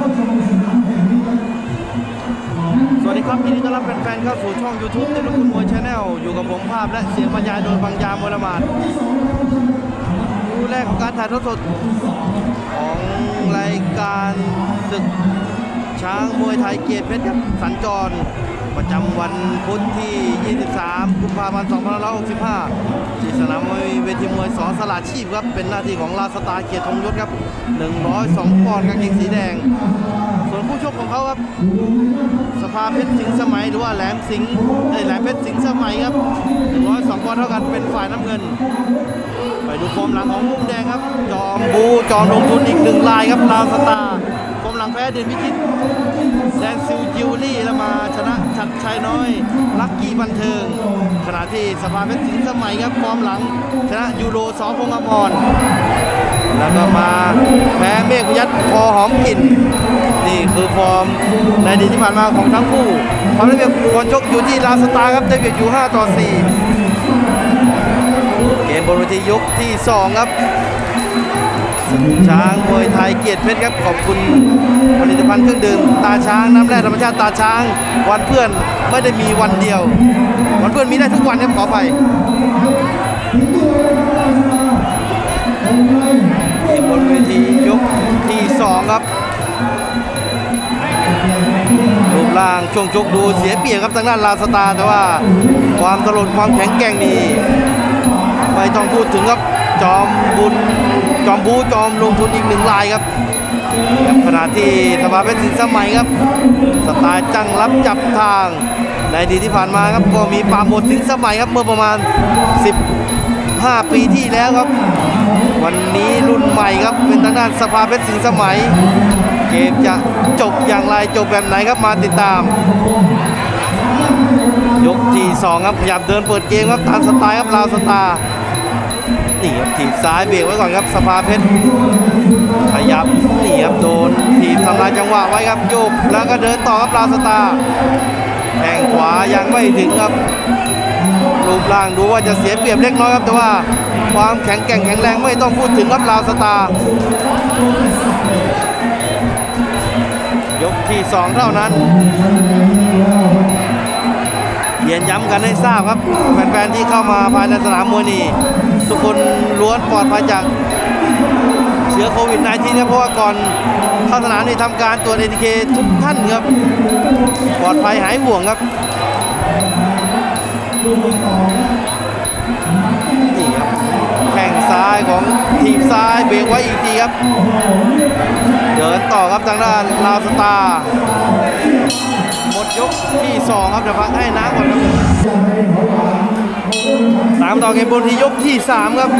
สวัสดีครับยินดีต้อนรับแฟนๆเข้าสู่ช่อง YouTube เต็มคุณมวยชาแนลอยู่กับผมภาพและเสียงบรรยายโดยบางยามวรมาศคู่แรกของการถ่ายทอดสดของรายการศึกช้างมวยไทยเกียรติเพชรครับสัญจร ประจำวันพุธที่ 23 กุมภาพันธ์ 2565 ที่สนามมวยเวทีมวยสอสลาชีพครับ เป็นหน้าที่ของลาสตาเกียรติธงยศครับ 102 ปอนด์กางเกงสีแดง ส่วนคู่ชกของเขาครับ สภาเพชรสิงห์สมัยหรือว่าแหลมสิงเอ้ยแหลมเพชรสิงห์สมัยครับ 102 ปอนด์เท่ากันเป็นฝ่ายน้ำเงิน ไปดูฟอร์มหลังของมุมแดงครับ จอมบูจอมลงทุนอีกหนึ่งลายครับลาสตาฟอร์มหลังแพ้เดนพิชิต แดนซิลจิวลี่แล้วมาชนะชัดชัยน้อย ลักกี้บันเทิง ขณะที่สภาเพชรสิงห์สมัยครับฟอร์มหลัง ชนะยูโรสองพงอมรแล้วก็มาแพ้เมฆยัดพอหอมกลิ่น นี่คือฟอร์มในอดีตที่ผ่านมาของทั้งคู่ความได้เปรียบคนชกอยู่ที่ลาสตาร์ครับได้เปรียบอยู่ 5 ต่อ 4 เกมบนเวทียกที่ 2 ครับ ช้างมวยไทยเกียรติเพชรครับขอบคุณผลิตภัณฑ์เครื่องดื่มตาช้างน้ำแร่ธรรมชาติตาช้าง วันเพื่อนไม่ได้มีวันเดียว วันเพื่อนมีได้ทุกวันครับขอไปที่บนเวทียกที่สองครับรูปร่างช่วงชกดูเสียเปรียบครับทางด้านลาสตาแต่ว่าความตลดความแข็งแกร่งนี่ไม่ต้องพูดถึงครับจอมบุญ จอมบูจอมลงทุนอีกหนึ่งลายครับขณะที่สภาเพชรสินสมัยครับ สไตล์จังรับจับทาง ในดีที่ผ่านมาครับก็มีปาโมดสินสมัยครับเมื่อประมาณ 15 ปีที่แล้วครับ วันนี้รุ่นใหม่ครับเป็นทางด้านสภาเพชรสินสมัย เกมจะจบอย่างไรจบแบบไหนครับมาติดตาม ยกที่สองครับพยายามเดินเปิดเกมครับตามสไตล์ครับลาวสตาร์ นี่ครับถีบซ้ายเบรกไว้ก่อนครับสภาเพชรขยับนี่ครับโดนถีบทำลายจังหวะไว้ครับโยกแล้วก็เดินต่อครับลาสตาแข้งขวายังไม่ถึงครับรูปร่างดูว่าจะเสียเปรียบเล็กน้อยครับแต่ว่าความแข็งแกร่งแข็งแรงไม่ต้องพูดถึงครับลาวสตาร์ยกที่สองเท่านั้นเรียนย้ำกันให้ทราบครับแฟนๆที่เข้ามาภายในสนามมวยนี่ ทุกคนล้วนปลอดภัยจากเชื้อโควิด -19 นะเพราะว่าก่อนเข้าสนามนี่ทำการตรวจเอทีเคทุกท่านครับ ปลอดภัยหายห่วงครับนี่ครับแข้งซ้ายของทีมซ้ายเบรกไว้อีกทีครับ เดินต่อครับทางด้านลาวสตาร์หมดยกที่ 2 ครับเดี๋ยวพักให้น้ำก่อนครับามต่อเกมบนที่ยกที่ 3 ครับ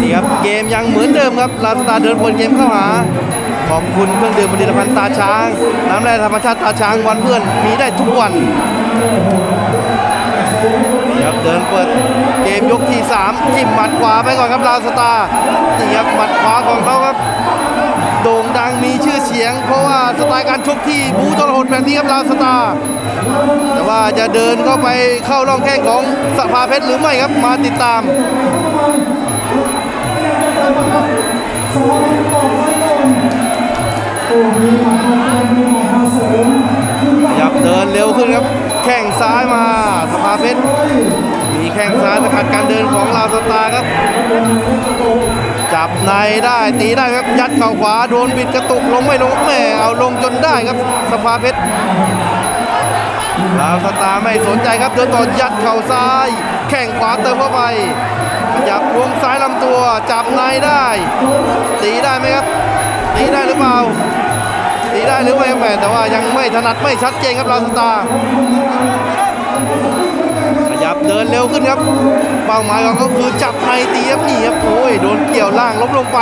นี่ครับเกมยังเหมือนเดิมครับลาสตาเดินบนเกมเข้าหา ขอบคุณเครื่องดื่มผลิตภัณฑ์ตาช้าง น้ำแร่ธรรมชาติตาช้างวันเพื่อนมีได้ทุกวันนี่ครับเดินเปิดเกมยกที่ 3 จิ้มหมัดขวาไปก่อนครับลาสตานี่ครับหมัดขวาของ ง เพราะว่าสไตล์การชกที่บูทรหดแบบนี้ครับลาวสตาร์แต่ว่าจะเดินเข้าไปเข้าร่องแข้งของสภาเพชรหรือไม่ครับมาติดตามขยับเดินเร็วขึ้นครับ แข้งซ้ายมาสภาเพชรมีแข้งซ้ายสกัดการเดินของลาวสตาร์ครับ จับในได้ตีได้ครับยัดเข่าขวาโดนบิดกระตุกลงไม่ลงแม่เอาลงจนได้ครับสภาเพชรลาวสตาไม่สนใจครับเดินต่อยัดเข่าซ้าย แข้งขวาเติมเข้าไปขยับวงซ้ายลำตัว จับในได้ ตีได้ไหมครับ ตีได้หรือเปล่า ตีได้หรือไม่แม่แต่ว่ายังไม่ถนัดไม่ชัดเจนครับลาวสตา เดินเร็วขึ้นครับ เป้าหมายของเขาคือจับในตีครับนี่ครับโอ้ยโดนเกี่ยวล่างล้มลงไป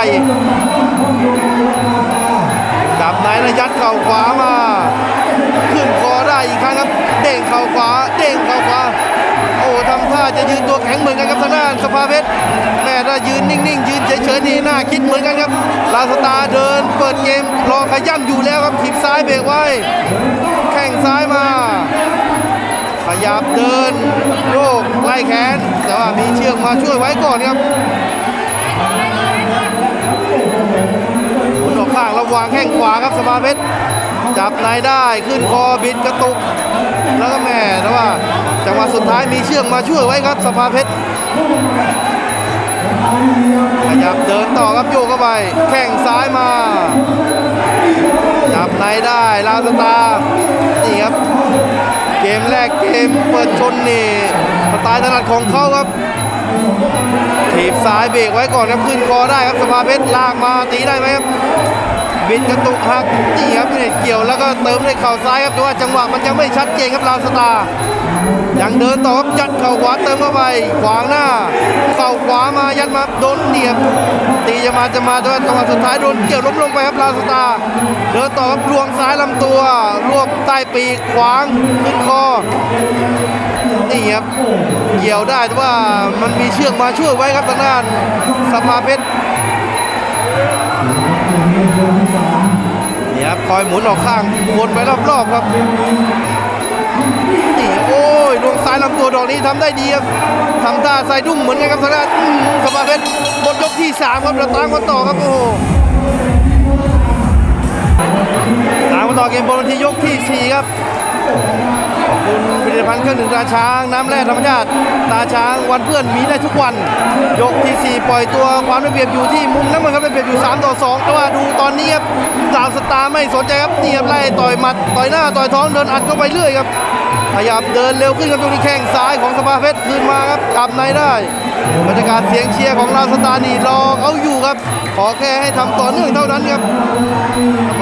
จับในแล้วยัดเข่าขวามา ขึ้นคอได้อีกครั้งครับ เด้งเข่าขวา เด้งเข่าขวา โอ้ทำท่าจะยืนตัวแข็งเหมือนกันครับทางด้านสภาเพชรแม่ถ้ายืนนิ่งๆ ยืนเฉยๆนี่น่าคิดเหมือนกันครับ ลาสตาเดินเปิดเกมรอขย่ำอยู่แล้วครับถีบซ้ายเบรกไว้ แข้งซ้ายมา ขยับเดินโยกไล่แขน แต่ว่ามีเชือกมาช่วยไว้ก่อนครับหมุนออกข้างระวางแข้งขวาครับสภาเพชรจับในได้ขึ้นคอบิดกระตุก แล้วก็แม่แต่ว่าจังหวะสุดท้ายมีเชือกมาช่วยไว้ครับสภาเพชรขยับเดินต่อครับโยกเข้าไป แข้งซ้ายมา จับในได้ลาวสตาร์นี่ครับ เกมแรกเกมเปิดชนนี่สไตล์ถนัดของเขาครับถีบซ้ายเบรกไว้ก่อนครับขึ้นคอได้ครับสภาเพชรลากมาตีได้ไหมครับ บินกระตุกหักนี่ครับนี่เกี่ยวแล้วก็เติมด้วยเข่าซ้ายครับแต่ว่าจังหวะมันยังไม่ชัดเจนครับลาวสตาร์ยังเดินต่อครับยัดเข่าขวาเติมเข้าไป ขวางหน้าเข่าขวามายัดมาโดนเหนียบ ตีจะมาจะมาแต่ว่าจังหวะสุดท้ายโดนเกี่ยวล้มลงไปครับลาวสตาร์เดินต่อครับลวงซ้ายลำตัวรวบใต้ปีกขวางขึ้นคอนี่ครับเกี่ยวได้แต่ว่ามันมีเชือกมาช่วยไว้ครับทางด้านสภาเพชร นี่ครับคอยหมุนออกข้างวนไปรอบๆครับนี่โอ้ยดวงซ้ายลำตัวดอกนี้ทำได้ดีครับทำท่าใส่ดุ้งเหมือนกันครับทางด้านอืมาเพชรหมดยกที่สามครับเราตามกันต่อครับโอ้โหตามกันต่อเกมบอลที่ยกที่สี่ครับ ขอบคุณผลิตภัณฑ์เครื่องดื่มตาช้าง น้ำแร่ธรรมชาติ ตาช้างวันเพื่อนมีได้ทุกวัน ยกที่ 4 ปล่อยตัวความได้เปรียบอยู่ที่มุมน้ำมันครับได้เปรียบอยู่ 3 ต่อ 2 แต่ว่าดูตอนนี้ครับดาวสตาร์ไม่สนใจครับนี่ครับไล่ต่อยหมัดต่อยหน้าต่อยท้องเดินอัดเข้าไปเรื่อยครับขยับเดินเร็วขึ้นครับตรงนี้แข้งซ้ายของสภาเพชรคืนมาครับจับในได้บรรยากาศเสียงเชียร์ของเราวสตาร์นี่รอเขาอยู่ครับ ขอแค่ให้ทำต่อเนื่องเท่านั้นครับ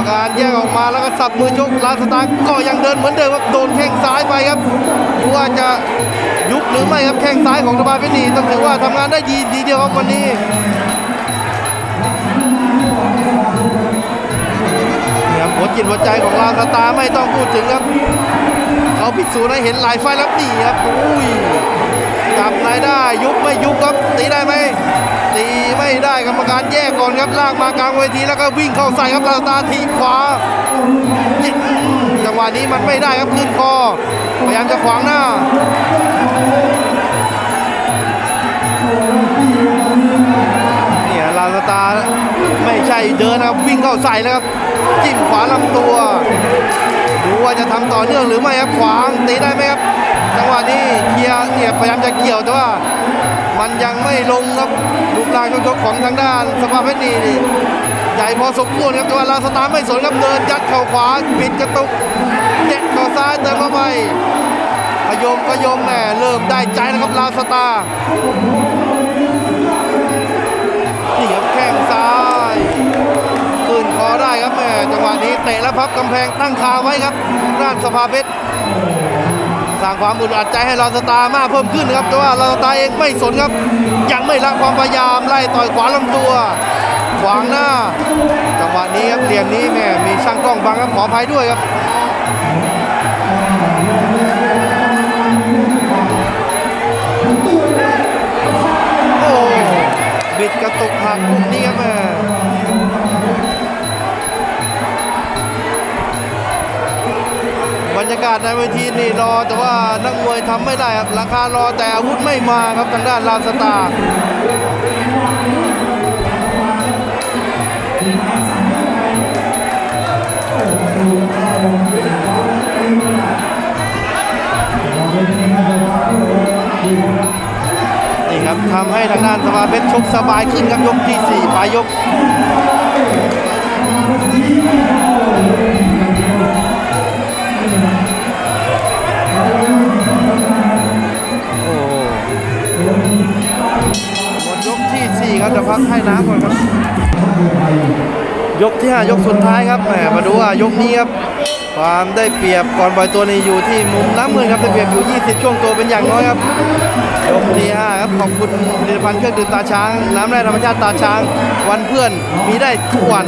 การแยกออกมาแล้วก็สับมือชกลาสตาร์ก็ยังเดินเหมือนเดิมครับโดนแข้งซ้ายไปครับดูว่าจะยุบหรือไม่ครับแข้งซ้ายของตบาเพชรนีต้องถือว่าทำงานได้ดีดีเดียวครับวันนี้นะครับหัวจิตหัวใจของลาสตาร์ไม่ต้องพูดถึงครับเขาพิสูจน์ให้เห็นหลายไฟล์แล้วนี่ครับอุ้ย จับนายได้ยุบไม่ยุบครับตีได้ไหมตีไม่ได้กรรมการแยกก่อนครับลากมากลางเวทีแล้วก็วิ่งเข้าใส่ครับลาสตาทีขวาจิกจังหวะนี้มันไม่ได้ครับขึ้นคอพยายามจะขวางหน้าเนี่ยลาสตาไม่ใช่เดินนะครับวิ่งเข้าใส่แล้วครับจิ้มขวาลำตัวดูว่าจะทำต่อเนื่องหรือไม่ครับขวางตีได้ไหมครับ จังหวะนี้เคียร์เนี่ยพยายามจะเกี่ยวแต่ว่า มันยังไม่ลงครับรูปร่างชกของทางด้านสภาเพชรนีนี่ใหญ่พอสมควรครับแต่ว่าลาสตาร์ไม่สนครับเดินยัดเข่าขวาปิดกระตุกเจ็ดเข่าซ้ายเติมเข้าไปขยมขยมแหมเริ่มได้ใจแล้วครับลาสตาร์นี่ครับแข้งซ้ายคืนคอได้ครับแม่จังหวะนี้เตะแล้วพับกำแพงตั้งคาไว้ครับด้านสภาเพชร สร้างความอึดอัดใจให้เราสตาร์มากเพิ่มขึ้นครับแต่ว่าเราสตาร์เองไม่สนครับ ยังไม่ละความพยายามไล่ต่อยขวาลำตัว ขวางหน้า จังหวะนี้ครับเหลี่ยมนี้แม่มีช่างกล้องบังครับขออภัยด้วยครับโอ้บิดกระตุกหักลูกนี้ครับากาศในเวทีนี่รอ แต่ว่านักมวยทำไม่ได้ครับราคารอแต่อาวุธไม่มาครับทางด้านลาสตานี่ครับทำให้ทางด้านสภาเพชรชกสบายขึ้นครับยกที่4ปลายยก ยกที่ 5 ยกสุดท้ายครับแหมมาดูว่ายกนี้ครับความได้เปรียบก่อนปล่อยตัวนี่อยู่ที่มุมน้ำเงินครับได้เปรียบอยู่ 20 ช่วงตัวเป็นอย่างน้อยครับยกที่5ครับขอบคุณผลิตภัณฑ์เครื่องดื่มตาช้าง น้ำแร่ธรรมชาติตาช้าง วันเพื่อนมีได้ทุกวัน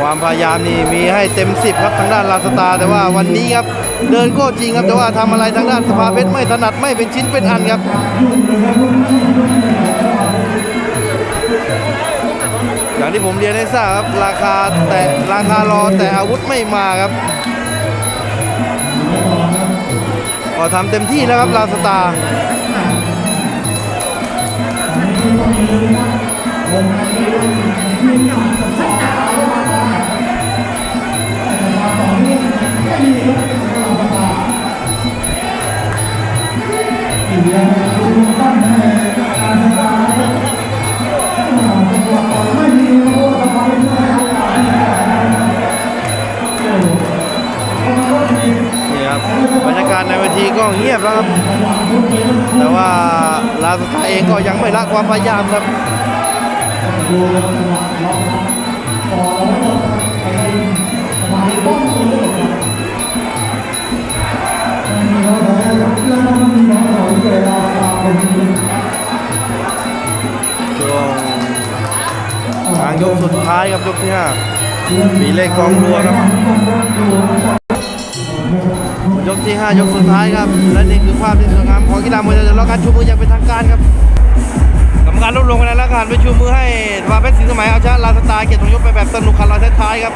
ความพยายามนี่มีให้เต็ม 10 ครับทางด้านลาสตา แต่ว่าวันนี้ครับเดินก็จริงครับแต่ว่าทำอะไรทางด้านสภาเพชรไม่ถนัดไม่เป็นชิ้นเป็นอันครับอย่างที่ผมเรียนให้ทราบครับราคาแต่ราคารอแต่อาวุธไม่มาครับก็ทำเต็มที่แล้วครับลาสตาร์นี่ บรรยากาศในเวทีก็เงียบแล้วครับ แต่ว่าลาสตาเองก็ยังไม่ละความพยายามครับช่วงทางยกสุดท้ายครับยกที่ห้ามีเลขกองรัวครับ ยกที่ 5 ยกสุดท้ายครับ และนี่คือภาพที่สวยงามของกีฬามวยไทยเรอการชูมืออย่างเป็นทางการครับกรรมการรวบรวมคะแนนแล้วการไปชูมือให้วาเพชรศรีสมัยเอาชนะลาสตาร์เกียรติทองยศไปแบบสนุกขันลอยท้ายๆครับ